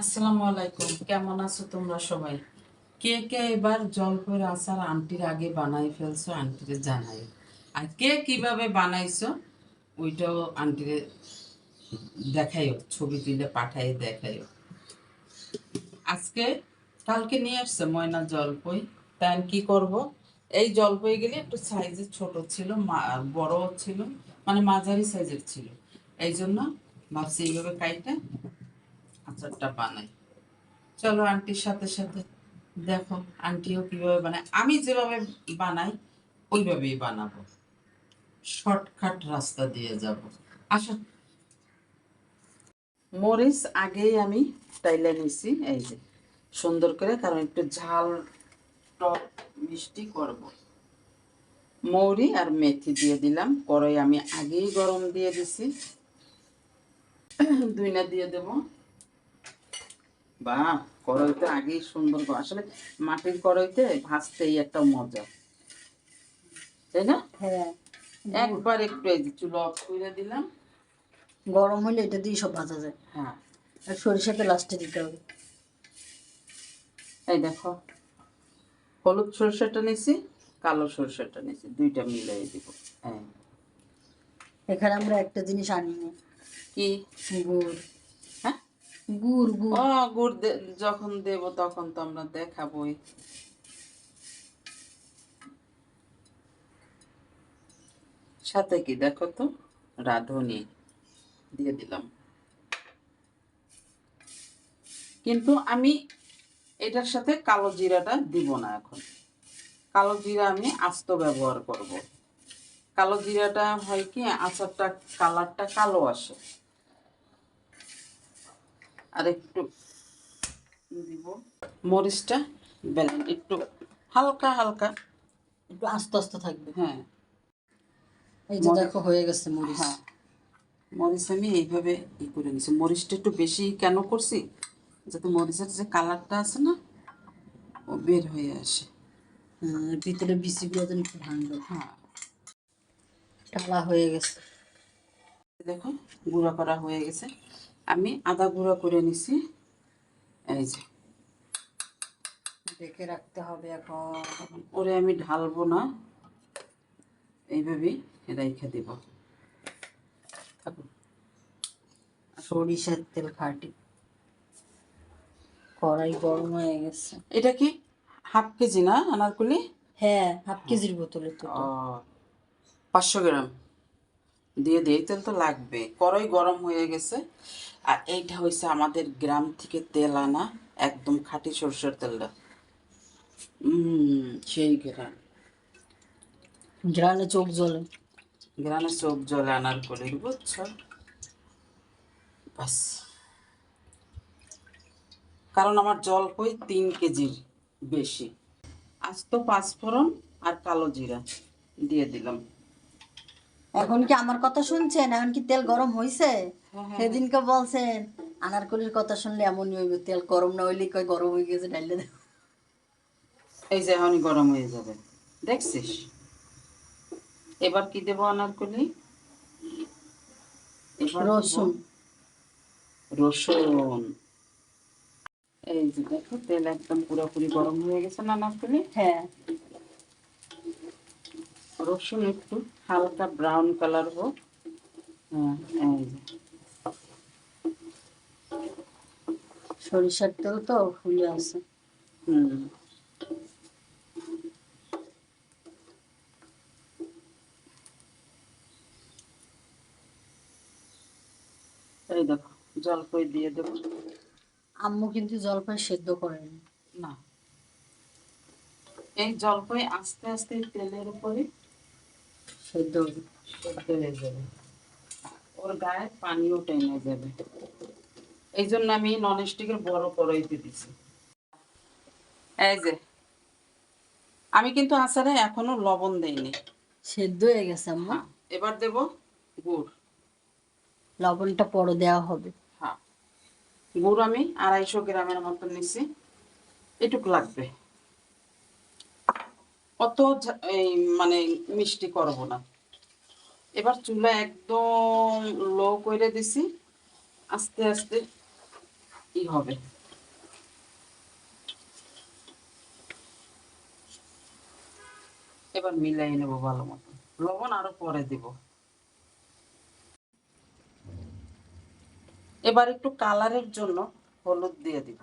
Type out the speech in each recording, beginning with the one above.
আসসালামু আলাইকুম, কেমন আছো তোমরা সবাই? কে কে এবার জলপের আচার আন্টির আগে বানাই ফেলছো, আন্টিরে জানাই। আর কে কীভাবে বানাইছো, ওইটাও আন্টিরে দেখাইও, ছবি তুলে পাঠাই দেখাইও। আজকে কালকে নিয়ে আসছে ময়না জলপই তাই কি করব? এই জলপই গেলে একটু সাইজে ছোট ছিল বড় ছিল মানে মাঝারি সাইজের ছিল। এই জন্য ভাবছি এইভাবে কাইটা আচারটা বানাই। চলো আন্টির সাথে সাথে দেখো আন্টিও কীভাবে বানায়। আমি যেভাবে বানাই, ওইভাবেই বানাবো। শর্টকাট রাস্তা দিয়ে যাব। আসো। মরিচ আগেই আমি টাইলে নিছি, এই যে। সুন্দর করে, কারণ একটু ঝাল, টক, মিষ্টি করব। মৌরি আর মেথি দিয়ে দিলাম। কড়াই আমি আগেই গরম দিয়ে দিছি। দুইনা দিয়ে দেবো। বাহ কড়াইতে আগেই সুন্দর আসলে মাটির কড়াইতে ভাজতেই একটা মজা। তাই না? হ্যাঁ। একবার একটু এই চুলো অফ করে দিলাম। গরম হলে এটা দিয়ে সব ভাজা যায়। হ্যাঁ। আর সরিষাটা লাস্টে দিতে হবে। এই দেখো হলুদ সরষেটা নিছি কালো সরষেটা নিছি দুইটা মিলাই দিব। হ্যাঁ। এখানে আমরা একটা জিনিস আনিনি কি? গুড়। গুড় গুড়। ও গুড় যখন দেব তখন তো আমরা দেখাবই। সাথে কি দেখো তো? রাঁধুনি। দিয়ে দিলাম। কিন্তু আমি এটার সাথে কালো জিরাটা দিব না এখন। কালো জিরা আমি আস্ত ব্যবহার করব। কালো জিরাটা হয় কি, আচারটা, কালারটা কালো আসে। আর একটু দিব মরিচটা বেলেন একটু হালকা হালকা একটু আস্তে আস্তে থাকবে হ্যাঁ। এই যে দেখো হয়ে গেছে মরিচ। হ্যাঁ মরিচ আমি এইভাবে ই করে নিছি। মরিচটা একটু বেশি কেন করছি? যাতে মরিচের যে কালারটা আছে না ও বের হয়ে আসে। হ্যাঁ, ভিতরে বিসি গুলো যেন একটু ভাঙবে হ্যাঁ। টালা হয়ে গেছে। দেখো গুঁড়া করা হয়ে গেছে। আমি আদা গুঁড়া করে নিছি। এই যে। দেখে রাখতে হবে এখন। ওরে আমি ঢালবো না। এইভাবেই রেখে দিব। সরিষার তেল খাটি। কড়াই গরম হয়ে গেছে। এটা কি হাফ কেজি না আনারকুলি হ্যাঁ হাফ কেজির বোতলে তো। পাঁচশো গ্রাম। দিয়ে দিয়ে তেল তো লাগবে। কড়াই গরম হয়ে গেছে। আর এইটা হয়েছে আমাদের গ্রাম থেকে তেল আনা একদম খাঁটি সরষের তেলটা। সেই গ্রাম। গ্রানে চোখ জলে গ্রামে চোখ জলে আনার করে বুঝছ? বাস। কারণ আমার জল জলপই তিন কেজির বেশি। আজ তো পাঁচফোড়ন আর কালো জিরা দিয়ে দিলাম। এখন কি আমার কথা শুনছেন? এখন কি তেল গরম হয়েছে হ্যাঁ, হ্যাঁ। সেদিনকে বলছেন আনারকলির কথা শুনলে এমনই হইবে তেল গরম না হইলে কয় গরম হয়ে গেছে ডাইলে এই যে এখনই গরম হয়ে যাবে দেখছিস? এবার কি দেবো আনারকলি? রসুন। রসুন। এই যে দেখো তেল একদম পুরোপুরি গরম হয়ে গেছে না আনারকলি? হ্যাঁ। রসুন একটু। হালকা ব্রাউন কালার হোক। হ্যাঁ সরিষার তেল তো ফুলে আছে। হুম। এই দেখো জলপাই দিয়ে দেবো? আম্মু কিন্তু জলপাই সেদ্ধ করেনি না। এই জলপাই আস্তে আস্তে তেলের উপরে সেদ্ধ। সেদ্ধ হয়ে যাবে। ওর গায়ে পানিও টেনে যাবে। এই জন্য আমি নন স্টিকের বড় কড়াইতে দিছি। এই যে আমি কিন্তু আচারে এখনও লবণ দেইনি। সেদ্ধ হয়ে গেছে আম্মু। হ্যাঁ এবার দেব গুড়। লবণটা পরে দেওয়া হবে। হ্যাঁ গুড় আমি আড়াইশো গ্রামের মতন নিছি। এটুক লাগবে। অত মানে মিষ্টি করব না। এবার চুলা একদম লো করে দিছি, আস্তে আস্তে ই হবে। এবার মিলাই নেব ভালো মতো। লবণ আরও পরে দিব। এবার একটু কালারের জন্য হলুদ দিয়ে দিব।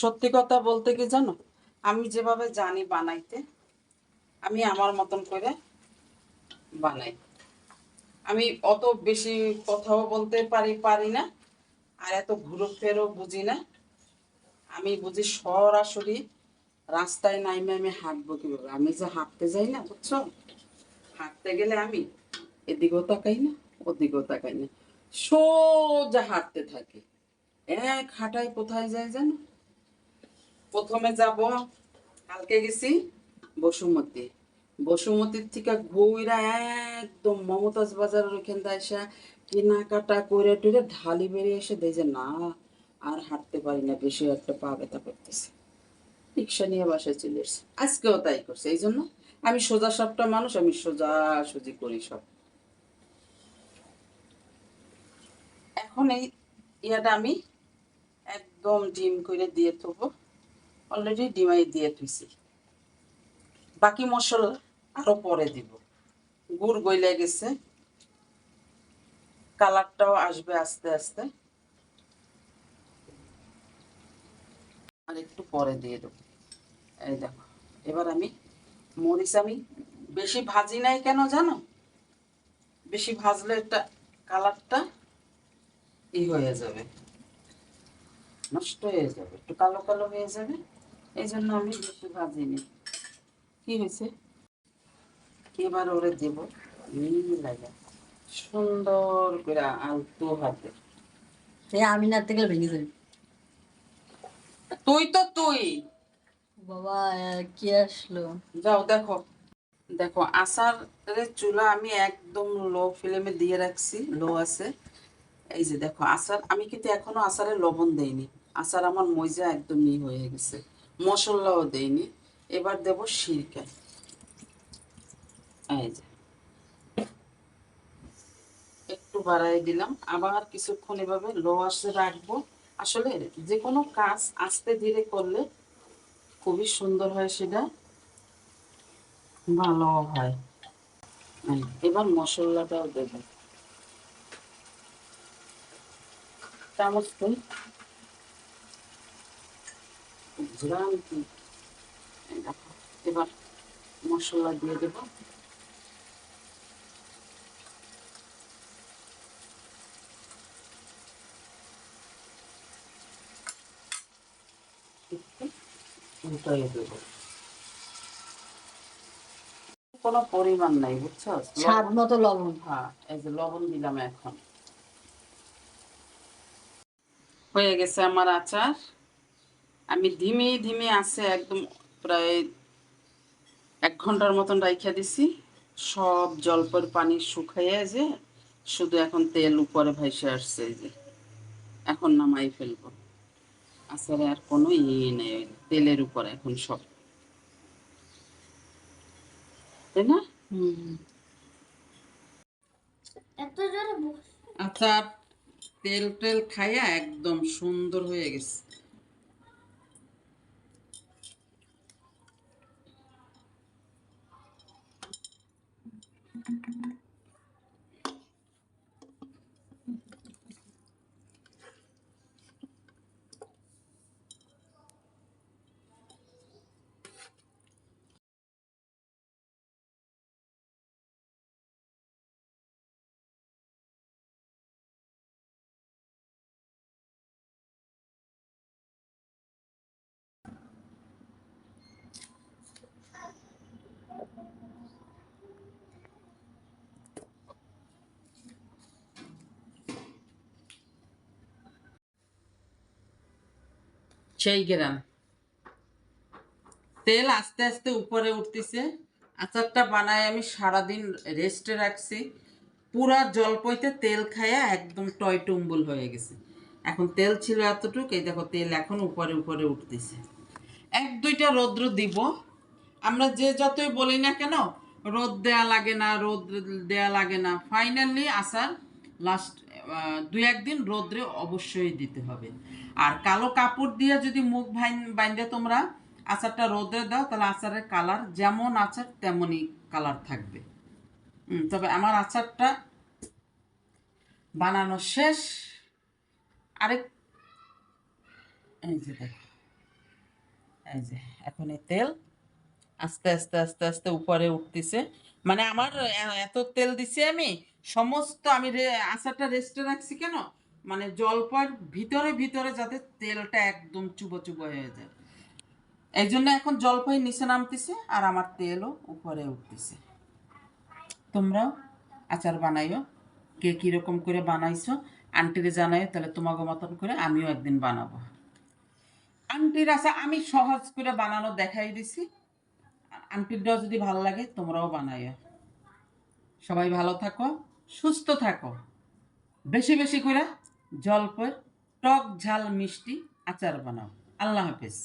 সত্যি কথা বলতে কি জানো? আমি যেভাবে জানি বানাইতে, আমি আমার মতন করে বানাই। আমি অত বেশি কথাও বলতে পারি পারি না, আর এত ঘুরো ফেরো বুঝি না। আমি বুঝি সরাসরি রাস্তায় নাইমে আমি হাঁটবো কীভাবে? আমি যে হাঁটতে যাই না, বুঝছ? হাঁটতে গেলে আমি এদিকেও তাকাই না, ওদিকেও তাকাই না। সোজা হাঁটতে থাকি। এক হাঁটায় কোথায় যায় জানো? প্রথমে যাব, কালকে গেছি বসুমতী। বসুমতির থেকে ঘুইরা একদম মমতাজ বাজারের ওইখান এসে কেনাকাটা করে টুরে ঢালি বেরিয়ে এসে দেখে না, আর হাঁটতে পারি না, বেশি একটা পা ব্যথা করতেছে। রিক্সা নিয়ে বাসায় চলে এসেছি। আজকেও তাই করছে, এই জন্য আমি সোজা সাপটা মানুষ, আমি সোজা সুজি করি সব। এখন এই ইয়াটা আমি একদম ডিম করে দিয়ে থবো। অলরেডি ডিমাই দিয়ে থুইছি। বাকি মশলা আরও পরে দিব। গুড় গইলে গেছে। কালারটাও আসবে আস্তে আস্তে। আর একটু পরে দিয়ে দেবো। এই দেখো, এবার আমি মরিচ আমি বেশি ভাজি নাই কেন জানো? বেশি ভাজলে একটা কালারটা ই হয়ে যাবে। নষ্ট হয়ে যাবে, একটু কালো কালো হয়ে যাবে। এই জন্য আমি বেশি ভাজিনি। কি হয়েছে? এবার ওরে দেব লাগে সুন্দর করে আলতো হাতে। এই আমি না থেকে ভেঙে যাবে। তুই তো তুই। বাবা কি আসলো? যাও দেখো। দেখো আচারের চুলা আমি একদম লো ফ্লেমে দিয়ে রাখছি লো আছে। এই যে দেখো আচার আমি কিন্তু এখনও আচারে লবণ দেইনি। আচার আমার মজা একদম ই হয়ে গেছে। মশলাও দেইনি। এবার দেব সিরকা। একটু বাড়াই দিলাম। আবার কিছুক্ষণ এভাবে লো আসে রাখব। আসলে যে কোনো কাজ আস্তে ধীরে করলে খুবই সুন্দর হয় সেটা। ভালো হয়। এবার মশলাটাও দেব। চামচ দেখো, এবার মশলা দিয়ে দেব। উল্টাইয়ে দেবো। কোনো পরিমাণ নাই বুঝছ? স্বাদ মতো লবণ। হ্যাঁ এই যে লবণ দিলাম এখন। হয়ে গেছে আমার আচার। আমি ধিমে ধিমে আছে একদম প্রায় এক ঘণ্টার মতন রাইখা দিছি। সব জলপর পানি শুকাইয়া যে শুধু এখন তেল উপরে ভাইসে আসছে যে। এখন নামাই ফেলব। আচারে আর কোনো ইয়ে নেই তেলের উপরে এখন সব। তাই না? হুম। আচ্ছা তেল টেল খাইয়া একদম সুন্দর হয়ে গেছে। সেই গ্রাম তেল আস্তে আস্তে উপরে উঠতেছে। আচারটা বানায় আমি সারাদিন রেস্টে রাখছি। পুরা জলপইতে তেল খায়া একদম টয় টুম্বুল হয়ে গেছে। এখন তেল ছিল এতটুকু, এই দেখো তেল এখন উপরে উপরে উঠতেছে। এক দুইটা রৌদ্র দিব। আমরা যে যতই বলি না কেন, রোদ দেয়া লাগে না, রোদ দেয়া লাগে না। ফাইনালি আচার লাস্ট দুই একদিন রোদ্রে অবশ্যই দিতে হবে। আর কালো কাপড় দিয়ে যদি মুখ বাইন্দে তোমরা আচারটা রোদে দাও, তাহলে আচারের কালার যেমন আচার তেমনই কালার থাকবে। তবে আমার আচারটা বানানো শেষ। আরেক এখন এই তেল আস্তে আস্তে আস্তে আস্তে উপরে উঠতেছে। মানে আমার এত তেল দিছি আমি সমস্ত আমি আচারটা রেস্টে রাখছি কেন? মানে জলপার ভিতরে ভিতরে যাতে তেলটা একদম চুবো চুবো হয়ে যায়। এই জন্য এখন জলপাই নিচে নামতেছে আর আমার তেলও উপরে উঠতেছে। তোমরাও আচার বানাইও। কে কীরকম করে বানাইছো, আন্টিরে জানাইও, তাহলে তোমাকে মতন করে আমিও একদিন বানাবো। আন্টির আচার আমি সহজ করে বানানো দেখাই দিছি। আন্টিরটাও যদি ভালো লাগে তোমরাও বানাইও। সবাই ভালো থাকো। সুস্থ থাকো। বেশি বেশি করে জল জলপের টক ঝাল মিষ্টি আচার বানাও। আল্লাহ হাফেজ।